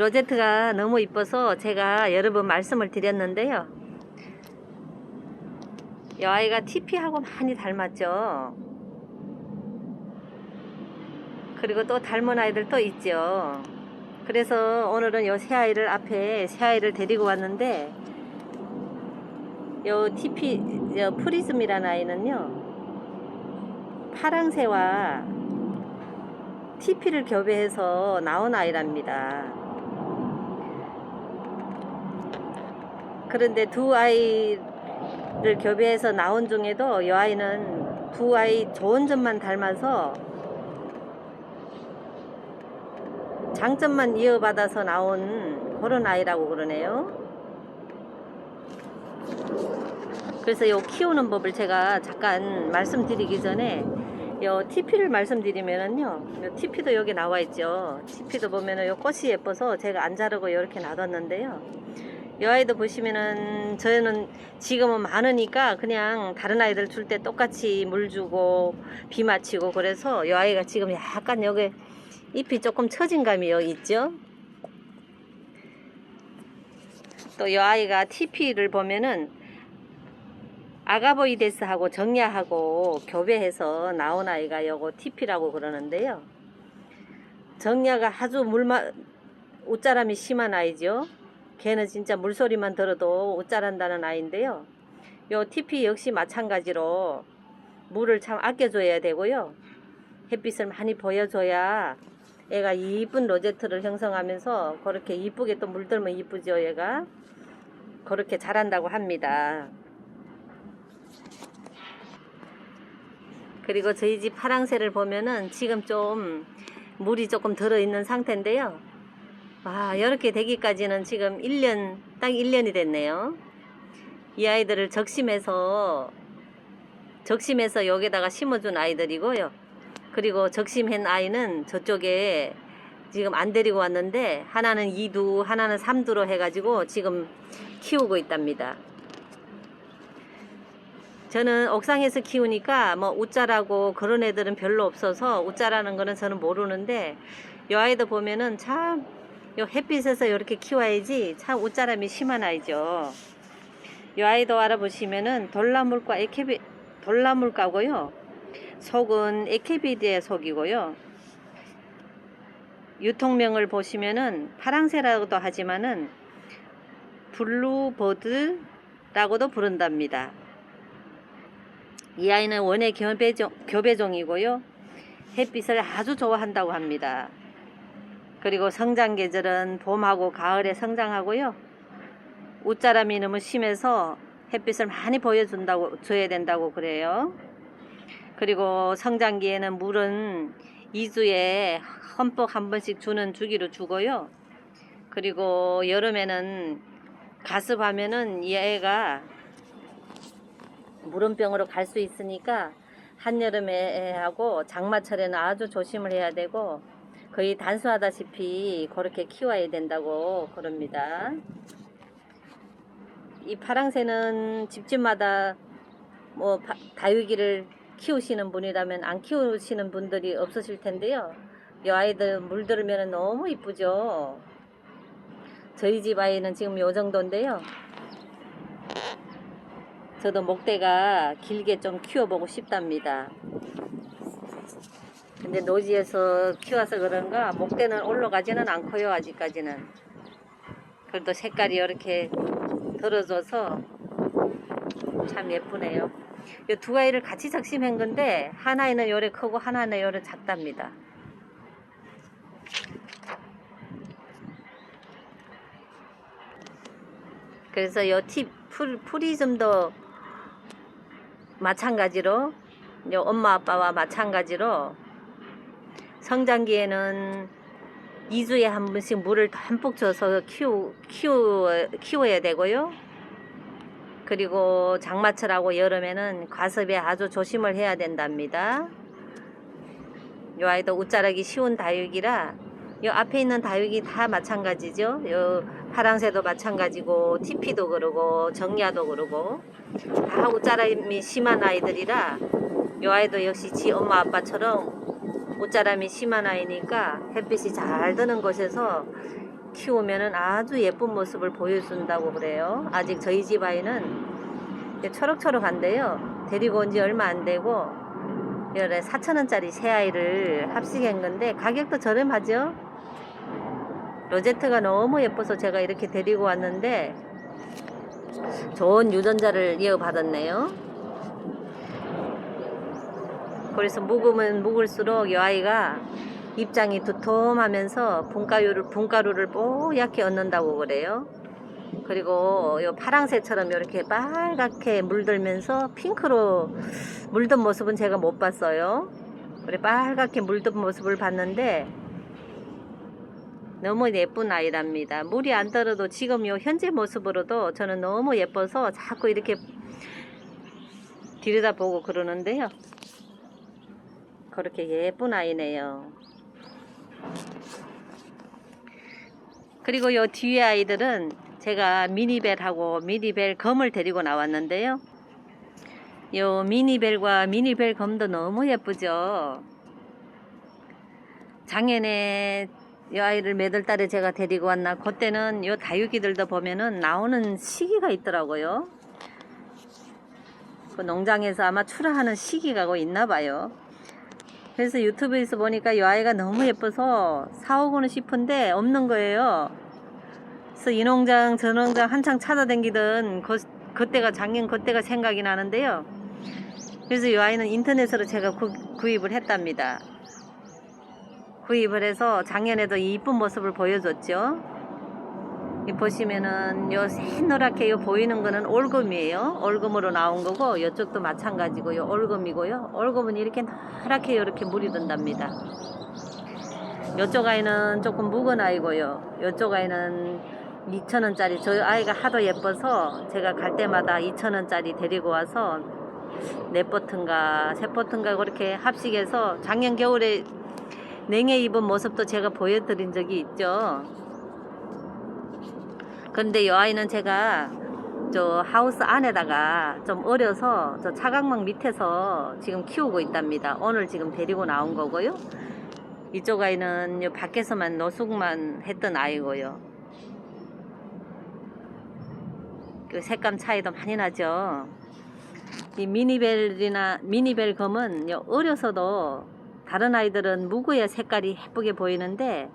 로제트가 너무 이뻐서 제가 여러 번 말씀을 드렸는데요. 이 아이가 TP하고 많이 닮았죠. 그리고 또 닮은 아이들 또 있죠. 그래서 오늘은 요 새 아이를 앞에 새 아이를 데리고 왔는데 요 TP 요 프리즘이라는 아이는요. 파랑새와 TP를 교배해서 나온 아이랍니다. 그런데 두 아이를 교배해서 나온 중에도 이 아이는 두 아이 좋은 점만 닮아서 장점만 이어받아서 나온 그런 아이라고 그러네요. 그래서 요 키우는 법을 제가 잠깐 말씀드리기 전에 요 TP를 말씀드리면은요. 요 TP도 여기 나와 있죠. TP도 보면은 요 꽃이 예뻐서 제가 안 자르고 이렇게 놔뒀는데요. 이 아이도 보시면은 저는 지금은 많으니까 그냥 다른 아이들 줄 때 똑같이 물 주고 비 맞히고 그래서 이 아이가 지금 약간 여기 잎이 조금 처진 감이 여기 있죠. 또이 아이가 TP를 보면은 아가보이데스하고 정야하고 교배해서 나온 아이가 요거 TP라고 그러는데요. 정야가 아주 물마 옷자람이 심한 아이죠. 걔는 진짜 물소리만 들어도 옷자란다는 아이인데요. 요 TP 역시 마찬가지로 물을 참 아껴줘야 되고요. 햇빛을 많이 보여줘야 얘가 이쁜 로제트를 형성하면서 그렇게 이쁘게 또 물들면 이쁘죠 얘가 그렇게 자란다고 합니다. 그리고 저희 집 파랑새를 보면은 지금 좀 물이 조금 들어있는 상태인데요. 와, 이렇게 되기까지는 지금 1년, 딱 1년이 됐네요. 이 아이들을 적심해서, 적심해서 여기다가 심어준 아이들이고요. 그리고 적심한 아이는 저쪽에 지금 안 데리고 왔는데, 하나는 2두, 하나는 3두로 해가지고 지금 키우고 있답니다. 저는 옥상에서 키우니까 뭐 웃자라고 그런 애들은 별로 없어서 웃자라는 거는 저는 모르는데 이 아이도 보면은 참 요 햇빛에서 이렇게 키워야지 참 웃자람이 심한 아이죠. 이 아이도 알아보시면은 돌나물과 에케비 돌나물가고요. 속은 에케비디의 속이고요. 유통명을 보시면은 파랑새라고도 하지만은 블루버드라고도 부른답니다. 이 아이는 원예 교배종, 교배종이고요. 햇빛을 아주 좋아한다고 합니다. 그리고 성장 계절은 봄하고 가을에 성장하고요. 웃자람이 너무 심해서 햇빛을 많이 보여준다고 줘야 된다고 그래요. 그리고 성장기에는 물은 2주에 흠뻑 한 번씩 주는 주기로 주고요. 그리고 여름에는 가습하면은 이 애가 물음병으로 갈 수 있으니까 한여름에 하고 장마철에는 아주 조심을 해야 되고 거의 단수하다시피 그렇게 키워야 된다고 그럽니다. 이 파랑새는 집집마다 뭐 바- 다육이를 키우시는 분이라면 안 키우시는 분들이 없으실 텐데요. 이 아이들 물들으면 너무 이쁘죠. 저희 집 아이는 지금 요 정도인데요. 저도 목대가 길게 좀 키워보고 싶답니다. 근데 노지에서 키워서 그런가 목대는 올라가지는 않고요 아직까지는. 그래도 색깔이 이렇게 들어져서 참 예쁘네요. 이두 아이를 같이 작심한 건데 하나는 요래 크고 하나는 요래 작답니다. 그래서 요팁 프리즘도 마찬가지로 요 엄마 아빠와 마찬가지로 성장기에는 2주에 한 번씩 물을 듬뿍 줘서 키우, 키우, 키워야 되고요. 그리고 장마철하고 여름에는 과습에 아주 조심을 해야 된답니다. 요 아이도 웃자라기 쉬운 다육이라 요 앞에 있는 다육이 다 마찬가지죠. 요 파랑새도 마찬가지고 티피도 그러고 정야도 그러고 다 웃자람이 심한 아이들이라 요 아이도 역시 지 엄마 아빠처럼 옷자람이 심한 아이니까 햇빛이 잘 드는 곳에서 키우면은 아주 예쁜 모습을 보여준다고 그래요. 아직 저희 집 아이는 초록초록한데요. 데리고 온 지 얼마 안 되고 열에 4천원짜리 새 아이를 합식한 건데 가격도 저렴하죠. 로제트가 너무 예뻐서 제가 이렇게 데리고 왔는데 좋은 유전자를 이어받았네요. 그래서 묵으면 묵을수록 이 아이가 입장이 두툼하면서 분가루를 분가루를 뽀얗게 얻는다고 그래요. 그리고 요 파랑새처럼 이렇게 빨갛게 물들면서 핑크로 물든 모습은 제가 못 봤어요. 그래 빨갛게 물든 모습을 봤는데 너무 예쁜 아이랍니다. 물이 안 떨어도 지금 요 현재 모습으로도 저는 너무 예뻐서 자꾸 이렇게 들여다보고 그러는데요. 그렇게 예쁜 아이네요. 그리고 요 뒤에 아이들은 제가 미니벨하고 미니벨 검을 데리고 나왔는데요. 요 미니벨과 미니벨 검도 너무 예쁘죠. 작년에 이 아이를 몇월 달에 제가 데리고 왔나 그때는 요 다육이들도 보면은 나오는 시기가 있더라고요. 그 농장에서 아마 출하하는 시기가 고 있나 봐요. 그래서 유튜브에서 보니까 이 아이가 너무 예뻐서 사오고는 싶은데 없는 거예요. 그래서 이 농장 저 농장 한창 찾아다니던 그, 그때가 작년 그때가 생각이 나는데요. 그래서 이 아이는 인터넷으로 제가 구, 구입을 했답니다. 구입을 해서 작년에도 이 이쁜 모습을 보여줬죠. 이 보시면은 요 새노랗게 요 보이는 거는 올금이에요. 올금으로 나온 거고 이쪽도 마찬가지고 요 올금이고요. 올금은 이렇게 노랗게 이렇게 물이 든답니다. 요쪽 아이는 조금 묵은 아이고요. 요쪽 아이는 2,000원짜리 저 아이가 하도 예뻐서 제가 갈 때마다 2,000원짜리 데리고 와서 네포튼가 세포튼가 그렇게 합식해서 작년 겨울에 냉해 입은 모습도 제가 보여드린 적이 있죠. 그런데 이 아이는 제가 저 하우스 안에다가 좀 어려서 저 차각막 밑에서 지금 키우고 있답니다. 오늘 지금 데리고 나온 거고요. 이쪽 아이는 요 밖에서만 노숙만 했던 아이고요. 그 색감 차이도 많이 나죠. 이 미니벨이나 미니벨 검은 요 어려서도 다른 아이들은 묵어야 색깔이 예쁘게 보이는데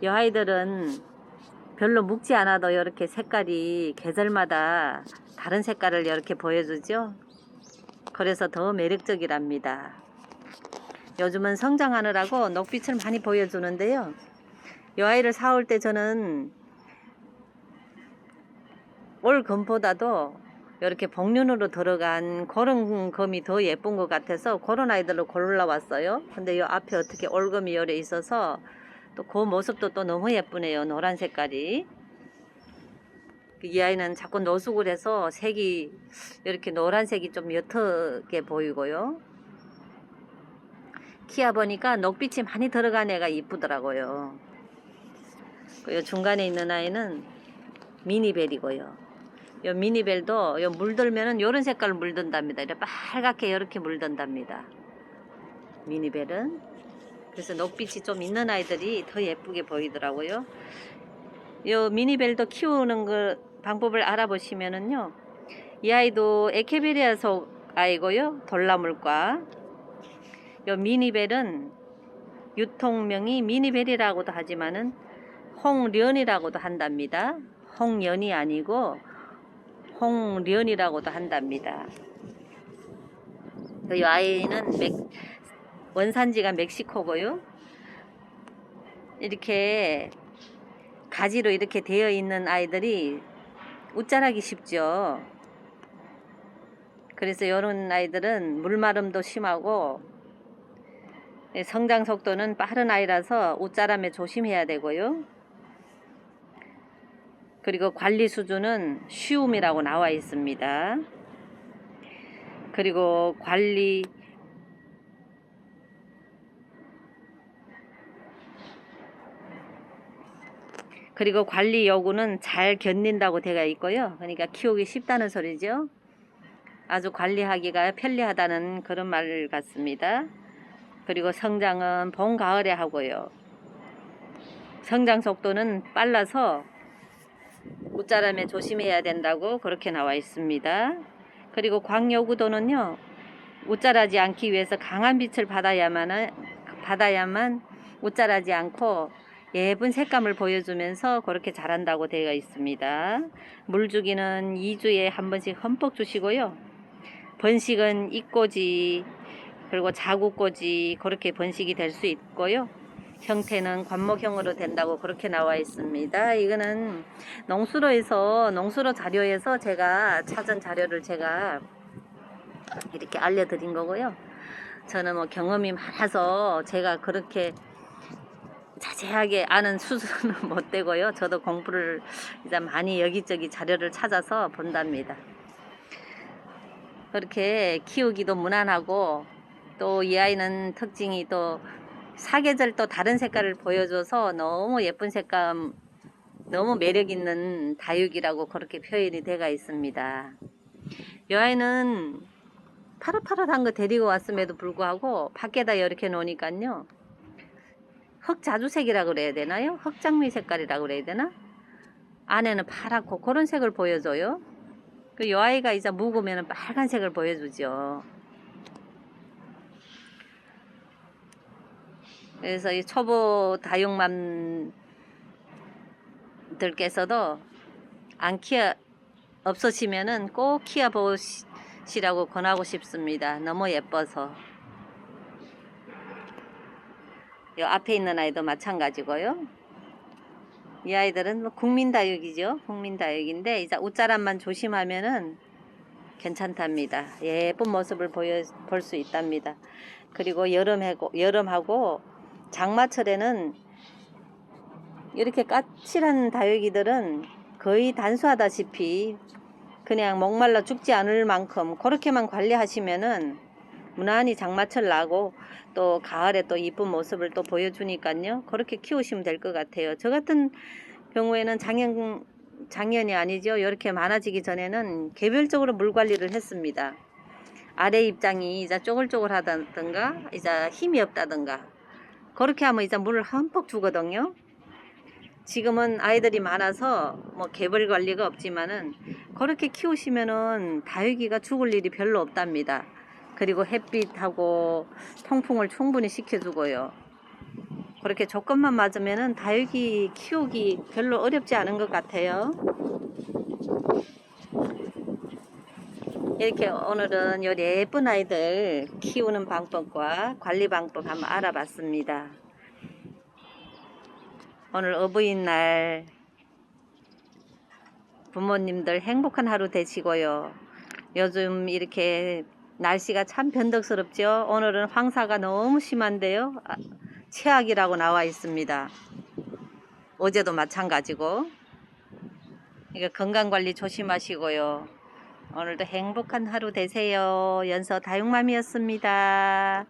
이 아이들은 별로 묵지 않아도 이렇게 색깔이 계절마다 다른 색깔을 이렇게 보여주죠. 그래서 더 매력적이랍니다. 요즘은 성장하느라고 녹빛을 많이 보여주는데요. 이 아이를 사올 때 저는 올 검보다도 이렇게 복륜으로 들어간 그런 검이 더 예쁜 것 같아서 그런 아이들로 골라왔어요. 근데 이 앞에 어떻게 올검이 열려 있어서 또 그 모습도 또 너무 예쁘네요. 노란 색깔이. 이 아이는 자꾸 노숙을 해서 색이 이렇게 노란색이 좀 옅게 보이고요. 키아 보니까 녹빛이 많이 들어간 애가 이쁘더라고요. 그 중간에 있는 아이는 미니벨이고요. 요 미니벨도 요 물들면은 요런 색깔 물든답니다. 이렇게 빨갛게 이렇게 물든답니다. 미니벨은 그래서 녹빛이 좀 있는 아이들이 더 예쁘게 보이더라고요. 요 미니벨도 키우는 그 방법을 알아보시면은요. 이 아이도 에케베리아 속 아이고요. 돌나물과 요 미니벨은 유통명이 미니벨이라고도 하지만은 홍련이라고도 한답니다. 홍연이 아니고 홍련이라고도 한답니다. 이 아이는 멕, 원산지가 멕시코고요. 이렇게 가지로 이렇게 되어 있는 아이들이 웃자라기 쉽죠. 그래서 이런 아이들은 물마름도 심하고 성장 속도는 빠른 아이라서 웃자람에 조심해야 되고요. 그리고 관리 수준은 쉬움이라고 나와 있습니다. 그리고 관리 그리고 관리 여구는 잘 견딘다고 되어 있고요. 그러니까 키우기 쉽다는 소리죠. 아주 관리하기가 편리하다는 그런 말 같습니다. 그리고 성장은 봄, 가을에 하고요. 성장 속도는 빨라서 옷자람에 조심해야 된다고 그렇게 나와 있습니다. 그리고 광여구도는요. 옷자라지 않기 위해서 강한 빛을 받아야만 받아야만 옷자라지 않고 예쁜 색감을 보여주면서 그렇게 자란다고 되어 있습니다. 물주기는 2주에 한 번씩 흠뻑 주시고요. 번식은 입꼬지 그리고 자구꼬지 그렇게 번식이 될 수 있고요. 형태는 관목형으로 된다고 그렇게 나와 있습니다. 이거는 농수로에서 농수로 자료에서 제가 찾은 자료를 제가 이렇게 알려드린 거고요. 저는 뭐 경험이 많아서 제가 그렇게 자세하게 아는 수준은 못 되고요. 저도 공부를 이제 많이 여기저기 자료를 찾아서 본답니다. 그렇게 키우기도 무난하고 또 이 아이는 특징이 또 사계절 또 다른 색깔을 보여줘서 너무 예쁜 색감 너무 매력 있는 다육이라고 그렇게 표현이 되어 있습니다. 이 아이는 파릇파릇한 거 데리고 왔음에도 불구하고 밖에다 이렇게 놓으니까요. 흑자주색이라고 그래야 되나요? 흑장미 색깔이라고 그래야 되나? 안에는 파랗고 그런 색을 보여줘요. 그요 아이가 이제 묵으면 빨간색을 보여주죠. 그래서 이 초보 다육맘들께서도 안 키워 없으시면은 꼭 키워 보시라고 권하고 싶습니다. 너무 예뻐서. 요 앞에 있는 아이도 마찬가지고요. 이 아이들은 뭐 국민다육이죠. 국민다육인데 이제 옷자람만 조심하면은 괜찮답니다. 예쁜 모습을 보여 볼 수 있답니다. 그리고 여름하고 여름하고 장마철에는 이렇게 까칠한 다육이들은 거의 단수하다시피 그냥 목말라 죽지 않을 만큼 그렇게만 관리하시면은 무난히 장마철 나고 또 가을에 또 이쁜 모습을 또 보여주니까요. 그렇게 키우시면 될 것 같아요. 저 같은 경우에는 작년 작년이 아니죠. 이렇게 많아지기 전에는 개별적으로 물 관리를 했습니다. 아래 입장이 이제 쪼글쪼글하다든가 이제 힘이 없다든가 그렇게 하면 이제 물을 흠뻑 주거든요. 지금은 아이들이 많아서 뭐 개별 관리가 없지만은 그렇게 키우시면은 다육이가 죽을 일이 별로 없답니다. 그리고 햇빛하고 통풍을 충분히 시켜주고요. 그렇게 조건만 맞으면은 다육이 키우기 별로 어렵지 않은 것 같아요. 이렇게 오늘은 요 예쁜 아이들 키우는 방법과 관리 방법 한번 알아봤습니다. 오늘 어버이날 부모님들 행복한 하루 되시고요. 요즘 이렇게 날씨가 참 변덕스럽죠. 오늘은 황사가 너무 심한데요. 아, 최악이라고 나와 있습니다. 어제도 마찬가지고. 이거 건강 관리 조심하시고요. 오늘도 행복한 하루 되세요. 연서 다육맘이었습니다.